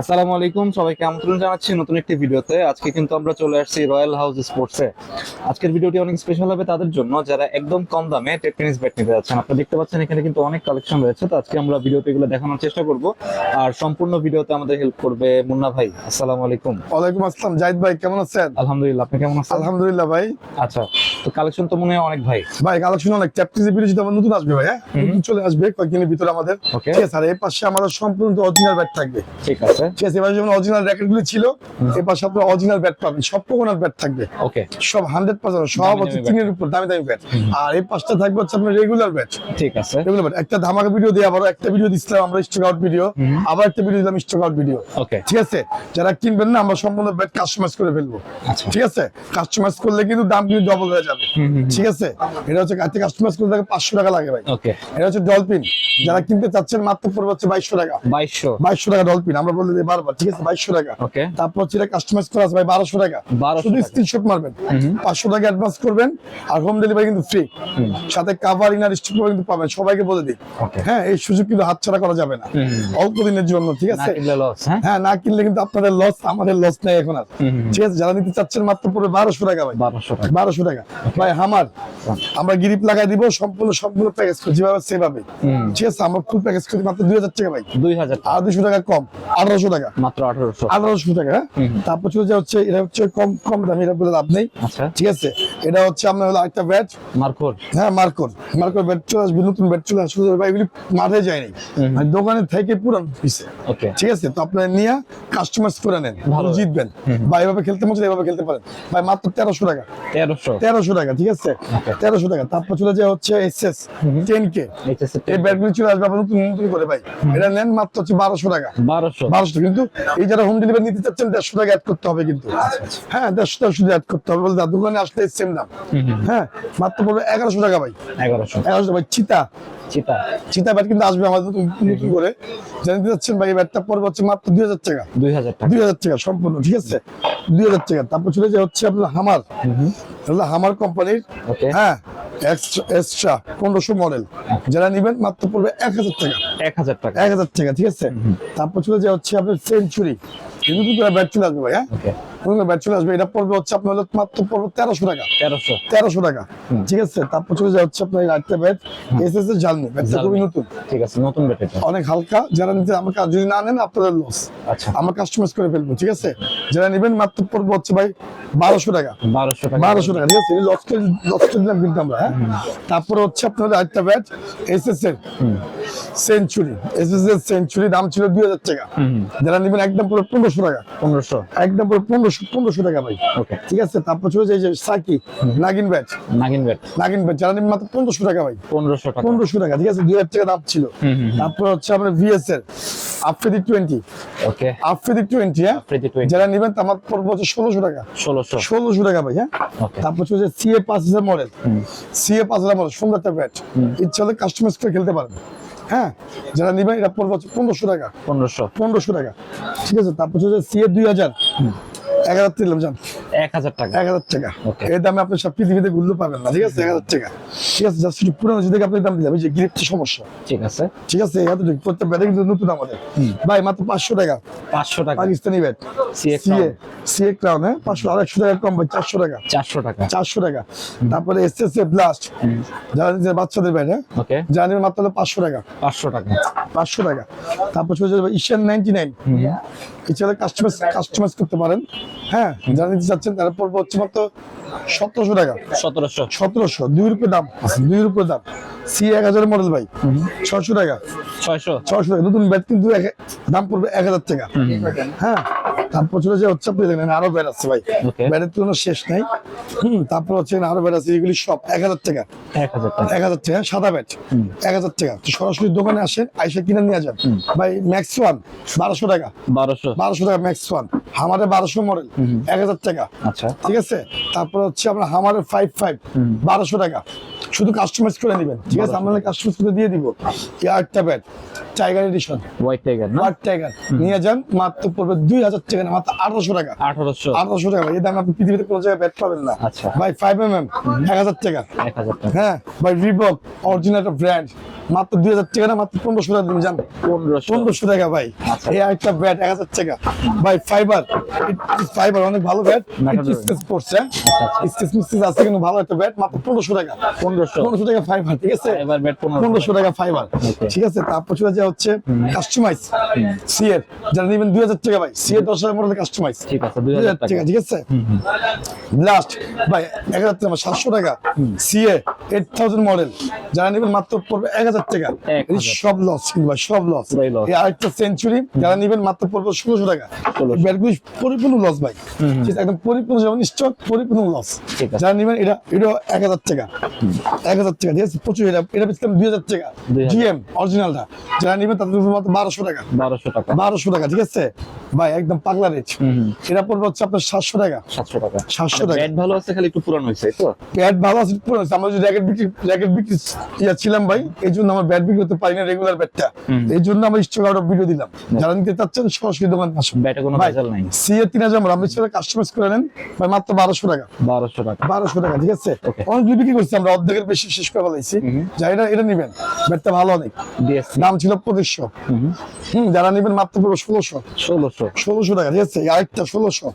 আসসালামু আলাইকুম সবাইকে আমন্ত্রণ জানাচ্ছি নতুন একটি ভিডিওতে। আজকে কিন্তু আমরা চলে আসছি রয়্যাল হাউস স্পোর্টসে আজকের ভিডিওটি অনেক স্পেশাল হবে তাদের জন্য। যারা একদম কম দামে টেনিস ব্যাট নিতে যাচ্ছেন আপনারা দেখতে পাচ্ছেন এখানে কিন্তু অনেক কালেকশন রয়েছে। তো আজকে আমরা ভিডিওতে এগুলো দেখানোর চেষ্টা করব। আর সম্পূর্ণ ভিডিওতে আমাদের হেল্প করবে মুন্না ভাই। আসসালামু আলাইকুম। ওয়ালাইকুম আসসালাম। জাহিদ ভাই কেমন আছেন? আলহামদুলিল্লাহ আপনি কেমন আছেন? আলহামদুলিল্লাহ ভাই। আচ্ছা তো কালেকশন তো মনে হয় অনেক ভাই। ভাই কালেকশন অনেক। চ্যাপ্টার ভিডিও যদি নতুন আসবে ভাই হ্যাঁ? চলে আসবে কয়েকদিনের ভিতরে আমাদের। ঠিক আছে আর এই পাশে আমাদের সম্পূর্ণ অরিজিনাল ব্যাট থাকবে। ঠিক আছে। ঠিক আছে এবার যেমন অরিজিনাল র্যাকেটগুলো ছিল পাশে আপনার অরিজিনাল ব্যাট পাবেন সব ব্যাট থাকবে। ওকে। সব হান্ড্রেড পার্সেন্ট সব হচ্ছে তিনের উপর দামি দামি ব্যাট আর এই পাশটা থাকবে হচ্ছে আপনার রেগুলার ব্যাট ঠিক আছে। রেগুলার ব্যাট একটা ধামাকা ভিডিও দিয়ে আবার একটা ভিডিও দিচ্ছিলাম আমরা স্টক আউট ভিডিও আবার একটা ভিডিও দিলাম স্টক আউট ভিডিও ওকে। ঠিক আছে? যারা কিনবেন না আমরা সম্পূর্ণ ব্যাট কাস্টমাইজ করে ফেলব। আচ্ছা। ঠিক আছে? কাস্টমাইজ করলে কিন্তু দাম কিন্তু ডবল হয়ে যাবে। ঠিক আছে? এটা হচ্ছে গাড়িতে কাস্টমাইজ করতে পাঁচশো টাকা লাগে ভাই। ওকে। এটা হচ্ছে ডলফিন যারা কিনতে চাচ্ছেন মাত্র পড়বে হচ্ছে বাইশশো টাকা। বাইশশো। বাইশশো টাকা ডলফিন আমরা বলে দিই বারবার ঠিক আছে? বাইশশো টাকা। তারপর হচ্ছে কাস্টমাইজ করা আছে ভাই বারোশো টাকা। শুধু স্ক্রিনশট মারবেন। পাঁচশো টাকা অ্যাডভান্স করবেন আর হোম ডেলিভারি কিন্তু ফ্রি সাথে কাভার ইনার স্টিক কিন্তু পাবেন সবাইকে বলে দিই। হ্যাঁ এই সুযোগ কিন্তু হাতছাড়া করা যাবে না। অল্প দিনের জন্য ঠিক আছে? হ্যাঁ? হ্যাঁ না কিনলে কিন্তু আপনাদের লস আমাদের লস নেই এখন আর। ঠিক আছে যারা নিতে চাচ্ছেন মাত্র পড়বে বারোশো টাকা ভাই। বারোশো টাকা। ভাই হামার আমরা গিরিপ লাগাই দিব সম্পূর্ণ সম্পূর্ণ প্যাকেজ করে যেভাবে সেভাবে। ঠিক আছে আমরা ফুল প্যাকেজ করি মাত্র দুই হাজার টাকা ভাই। দুই হাজার আর দুশো টাকা কম। আঠারোশো টাকা। মাত্র আঠারোশো। আঠারোশো টাকা হ্যাঁ। তারপর চলে যা হচ্ছে এটা হচ্ছে কম কম দামি এটা বলে লাভ নেই। আচ্ছা। ঠিক আছে? এটা হচ্ছে আপনার হলো একটা ব্যাট মার্কোর? হ্যাঁ মার্কর। মার্কর ব্যাট চলে আসবে নতুন ব্যাট চলে আসবে। ভাই এগুলি মাঠে যায়নি। মানে দোকানে থেকে পুরান পিসে ঠিক আছে? তো আপনার নিয়ে কাস্টমাইজ করে নেন। ভালো। জিতবেন। বা এভাবে খেলতে মন এভাবে খেলতে পারেন। ভাই মাত্র তেরোশো টাকা। তেরোশো। তেরোশো টাকা ঠিক আছে? তেরোশো টাকা। তারপর চলে যায় হচ্ছে এস এস টেন কে এই ব্যাটগুলি চলে আসবে আবার নতুন নতুন করে ভাই। এটা নেন মাত্র হচ্ছে বারোশো টাকা। বারোশো। বারোশো কিন্তু এই যারা হোম ডেলিভারি নিতে চাচ্ছেন দেড়শো টাকা অ্যাড করতে হবে কিন্তু। হ্যাঁ দেড়শো টাকা শুধু অ্যাড করতে হবে। বলতে দোকানে আসলে সেম দাম। হ্যাঁ মাত্র পড়বে এগারোশো টাকা ভাই। এগারোশো। এগারোশো ভাই চিতা। চিতা। চিতা ব্যাট কিন্তু আসবে আমাদের নতুন নতুন করে। জানতে চাচ্ছেন ভাই ব্যাটটা পড়বে হচ্ছে মাত্র দুই হাজার টাকা। দুই হাজার টাকা। দুই হাজার টাকা সম্পূর্ণ ঠিক আছে? দুই হাজার টাকা। তারপর চলে যায় হচ্ছে আপনার হামার। হামার কোম্পানির হ্যাঁ এক্সট্রা পনেরোশো মডেল যারা নিবেন মাত্র পড়বে এক হাজার টাকা। এক হাজার টাকা। এক হাজার টাকা ঠিক আছে? তারপর চলে যে হচ্ছে আপনার সেঞ্চুরি করে ব্যাট চলে আসবে ভাই হ্যাঁ? ব্যাট চলে আসবে। এটা পড়বে হচ্ছে আপনার মাত্র পড়বে তেরোশো টাকা। তেরোশো। তেরোশো টাকা। ঠিক আছে? তারপর চলে যায় হচ্ছে আপনার একটা ব্যাট এস এস এর জালনি ব্যাটটা খুবই নতুন। ঠিক আছে নতুন ব্যাটারি অনেক হালকা। যারা নিতে আমার কাজ যদি না নেন আপনাদের লস আচ্ছা। আমরা কাস্টমাইজ করে ফেলব ঠিক আছে? যারা নেবেন মাত্র পড়বে হচ্ছে ভাই বারোশো টাকা। বারোশো টাকা। বারোশো টাকা ঠিক আছে? লস করে লস করে দিলাম কিন্তু আমরা হ্যাঁ? তারপরে হচ্ছে আপনার আরেকটা ব্যাট এস এস এর। সেঞ্চুরি এস এস এর সেঞ্চুরি দাম ছিল দুই হাজার টাকা। যারা নেবেন একদম পুরো পনেরোশো টাকা। পনেরোশো। একদম পুরো পনেরোশো পনেরোশো টাকা ভাই। ওকে ঠিক আছে তারপর চলে যে সাকি নাগিন ব্যাট। নাগিন ব্যাট। নাগিন যারা মাত্র পনেরোশো টাকা ভাই। পনেরোশো টাকা। পনেরোশো টাকা ঠিক আছে দুই হাজার টাকা দাম ছিল। তারপর হচ্ছে আপনার ভিএস এর Afridi twenty okay Afridi twenty হ্যাঁ? যারা নেবেন আমার পড়বে হচ্ছে ষোলোশো টাকা। ষোলোশো। ষোলোশো টাকা ভাই হ্যাঁ? তারপর হচ্ছে সিএ পাঁচ হাজার মডেল সিএ পাঁচ হাজার মডেল সুন্দর একটা ব্যাট ইচ্ছা হলে কাস্টমাইজ করে খেলতে পারবেন হ্যাঁ? যারা নেবেন এটা পড়বে হচ্ছে পনেরোশো টাকা। পনেরোশো। পনেরোশো টাকা। ঠিক আছে তারপর হচ্ছে সিএ দুই হাজার। এক হাজার দিলাম জান। এক হাজার টাকা। এক হাজার টাকা। এই দামে আপনি সব পৃথিবীতে পাবেন না ঠিক আছে? এক হাজার টাকা। ঠিক আছে জাস্ট একটু পুরোনো যদি আপনি দাম দিলাম। এই যে গ্রিপটা সমস্যা। ঠিক আছে। ঠিক আছে প্রত্যেক ব্যাটে কিন্তু নতুন আমাদের। ভাই মাত্র পাঁচশো টাকা। পাঁচশো টাকা। Pakistani bat CA CA crown হ্যাঁ? পাঁচশো টাকা কম ভাই চারশো টাকা। চারশো টাকা। চারশো টাকা। তারপরে এস এস এ ব্লাস্ট যারা বাচ্চাদের ব্যাট হ্যাঁ? মাত্র পাঁচশো টাকা। পাঁচশো টাকা। পাঁচশো টাকা। তারপর চলে যাবে ঈশান নাইনটি নাইন এছাড়া কাস্টমাইজ কাস্টমাইজ করতে পারেন। হ্যাঁ যারা নিতে চাচ্ছেন তারা পড়বে হচ্ছে মাত্র সতেরোশো টাকা। সতেরোশো। সতেরোশো দুই রুপে দাম। আছে দুই রুপে দাম। সি এক হাজার মডেল ভাই। ছয়শো টাকা। ছয়শো। ছয়শো টাকা। নতুন ব্যাট কিন্তু এক- দাম পড়বে এক হাজার টাকা। হ্যাঁ। তারপর চলে যে হচ্ছে আপনি দেখেন আরও ব্যাট আছে ভাই. ব্যাটের তুলনা শেষ নাই। হম তারপর হচ্ছে আরও ব্যাট আছে এগুলি সব এক হাজার টাকা। এক হাজার টাকা। সাদা ব্যাট এক হাজার টাকা। তো সরাসরি দোকানে আসেন আইসা কিনে নিয়ে যান। ভাই ম্যাক্স ওয়ান বারোশো টাকা। বারোশো। বারোশো টাকা ম্যাক্স ওয়ান হামারে বারোশো মডেল এক হাজার টাকা। আচ্ছা। ঠিক আছে? তারপর হচ্ছে আমরা হামারের ফাইভ ফাইভ বারোশো টাকা। শুধু কাস্টমাইজ করে নেবেন। ঠিক আছে? আমরা কাস্টমাইজ করে দিয়ে দিব। আটটা bat tiger edition white tiger না? হোয়াইট টাইগার নিয়ে যান মাত্র পড়বে দুই হাজার টাকা না মাত্র আঠারোশো টাকা। আঠারোশো। আঠারোশো টাকা। এই দাম আপনি পৃথিবীতে কোনো জায়গায় ব্যাট পাবেন না। আচ্ছা। ভাই ফাইভ এম এম এক হাজার টাকা। এক হাজার টাকা। হ্যাঁ ভাই রিবক অরিজিনাল একটা ব্র্যান্ড মাত্র দুই হাজার টাকা না মাত্র পনেরোশো টাকা তুমি জান পনেরোশো। টাকা ভাই। আচ্ছা। এই আরেকটা ব্যাট এক হাজার টাকা। ভাই ফাইবার ফাইবার অনেক ভালো ব্যাট। স্কেচ পড়ছে। আচ্ছা। স্কেচ আছে কিন্তু ভালো একটা ব্যাট মাত্র পনেরোশো টাকা। পনেরোশো। পনেরোশো টাকা ফাইবার ঠিক আছে? পনেরোশো টাকা। ফাইবার ঠিক আছে? তারপর চলে হচ্ছে কাস্টমাইজ সিএর যারা নেবেন দুই হাজার টাকা ভাই সিএর দশ হাজার মডেল কাস্টমাইজ ঠিক আছে দুই হাজার টাকা। ঠিক আছে? লাস্ট ভাই এক হাজার টাকা সাতশো টাকা। সিএ এইট থাউজেন্ড মডেল যারা নেবেন মাত্র পড়বে এক হাজার টাকা। সব লস কিন্তু ভাই সব লস আরেকটা সেঞ্চুরি যারা নেবেন মাত্র পড়বে ষোলোশো টাকা। ব্যাটগুলি পরিপূর্ণ লস ভাই। একদম পরিপূর্ণ যেমন স্টক পরিপূর্ণ লস ঠিক যারা নেবেন এটা এটা এক হাজার টাকা। এক হাজার টাকা ঠিক আছে? প্রচুর এটা এটা বেচলাম দুই হাজার টাকা। জিএম অরিজিনালটা যারা তাদের উপর মাত্র বারোশো টাকা। বারোশো টাকা। বারোশো টাকা ঠিক আছে? ভাই একদম পাগলা রেট এটা পড়বে হচ্ছে আপনার সাতশো টাকা। সাতশো টাকা। 700 টাকা। ব্যাট ভালো আছে খালি একটু পুরানো হয়েছে তো? ব্যাট ভালো আছে পুরো আছে। আমরা যদি র্যাকেট বিক্রি র্যাকেট বিক্রি ইয়া ছিলাম ভাই এই জন্য আমার ব্যাট বিক্রি করতে পারি না রেগুলার ব্যাটটা। এই জন্য স্টক আউট ভিডিও দিলাম। যারা নিতে চাচ্ছেন সরাসরি দোকান আসুন। ব্যাটে কোনো ভেজাল নাই। সি এর তিন হাজার আমরা সেটা কাস্টমাইজ করে নেন। ভাই মাত্র বারোশো টাকা। বারোশো টাকা। বারোশো টাকা ঠিক আছে. অনেকগুলো বিক্রি করছি আমরা অর্ধেকের বেশি শেষ করে ফেলাইছি যা এটা এটা নিবেন। ব্যাটটা ভালো অনেক। দাম ছিল পঁচিশশো। হম। যারা নিবেন মাত্র পড়বে ষোলোশো। ষোলোশো। ষোলোশো টাকা ঠিক আছে? আরেকটা ষোলোশো।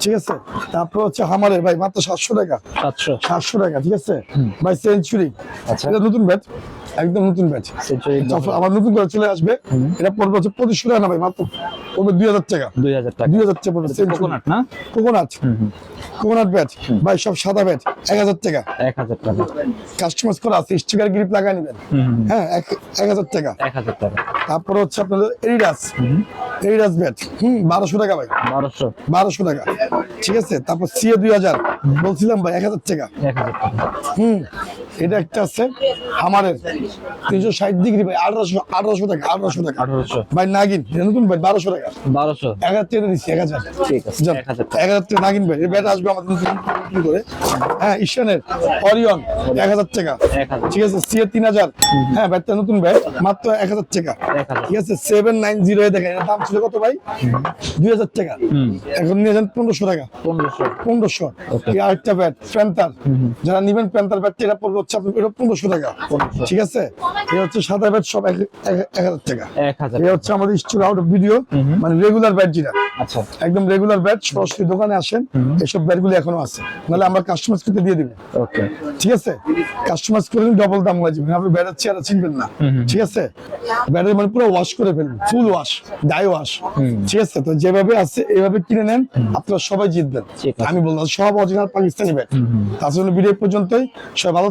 ঠিক আছে? তারপর হচ্ছে হামারের ভাই মাত্র সাতশো টাকা। সাতশো। সাতশো টাকা ঠিক আছে? ভাই সেঞ্চুরি আচ্ছা। এটা নতুন ব্যাট। একদম নতুন ব্যাট সেঞ্চুরি আবার নতুন করে চলে আসবে। এটা পড়বে হচ্ছে পঁচিশশো টাকা না ভাই মাত্র? পড়বে দুই হাজার টাকা। দুই হাজার টাকা। দুই হাজার টাকা পড়বে কোকোনাট না? কোকোনাট কোকোনাট ব্যাট ভাই সব সাদা ব্যাট এক হাজার টাকা। এক হাজার টাকা। কাস্টমাইজ করা আছে স্টিকার গ্রিপ লাগাই নেবেন। হ্যাঁ এক হাজার টাকা। এক হাজার টাকা। তারপর হচ্ছে আপনাদের এরিডাস এরিডাস ব্যাট হুম। বারোশো টাকা ভাই। বারোশো। বারোশো টাকা। ঠিক আছে? তারপর সিএ দুই হাজার। বলছিলাম ভাই এক হাজার টাকা। এক হাজার টাকা। হুম। এটা একটা আছে আমারের তিনশো ষাট ডিগ্রি ভাই আঠারোশো আঠারোশো টাকা আঠারোশো টাকা। আঠারোশো। ভাই নাগিন নতুন ভাই বারোশো টাকা। বারোশো। এক হাজার টাকা দিচ্ছি এক হাজার। ঠিক আছে, যান, 1000 টাকা। এক হাজার টাকা নাগিন ভাই ব্যাট আসবে আমাদের নতুন করে। হ্যাঁ ঈশানের অরিয়ন এক হাজার টাকা। ঠিক আছে সিএ তিন হাজার। হ্যাঁ ব্যাটটা নতুন ব্যাট মাত্র এক হাজার টাকা। ঠিক আছে সেভেন নাইন জিরো দেখেন এর দাম ছিল কত ভাই? দুই হাজার টাকা। এখন নিয়ে যান পনেরোশো টাকা। পনেরোশো। পনেরোশো। আরেকটা ব্যাট প্যান্তার যারা নিবেন প্যান্তার ব্যাট এটা পড়বে হচ্ছে এটা পনেরোশো টাকা। ঠিক আছে? এই হচ্ছে সাদা ব্যাট সব এক এক- এক হাজার টাকা। এক হচ্ছে আমাদের স্টোর আউট অফ ভিডিও মানে রেগুলার ব্যাট যেটা। আচ্ছা। একদম রেগুলার ব্যাট সরাসরি দোকানে আসেন এসব ব্যাটগুলো এখনও আছে। নাহলে আমরা করতে দিয়ে দিবেন ওকে। ঠিক আছে? কাস্টমাইজ করে ডবল দাম যাবে। আপনি ব্যাটের চেয়ারা চিনবেন না। ঠিক আছে? ব্যাটের মানে পুরো ওয়াশ করে ফেলবেন ফুল ওয়াশ ডাই ওয়াশ ঠিক আছে? তো যেভাবে আছে এইভাবে কিনে নেন আপনারা সবাই জিতবেন। আমি বললাম সব অরিজিনাল পাকিস্তানি ব্যাট তার জন্য ভিডিও পর্যন্তই। সবাই ভালো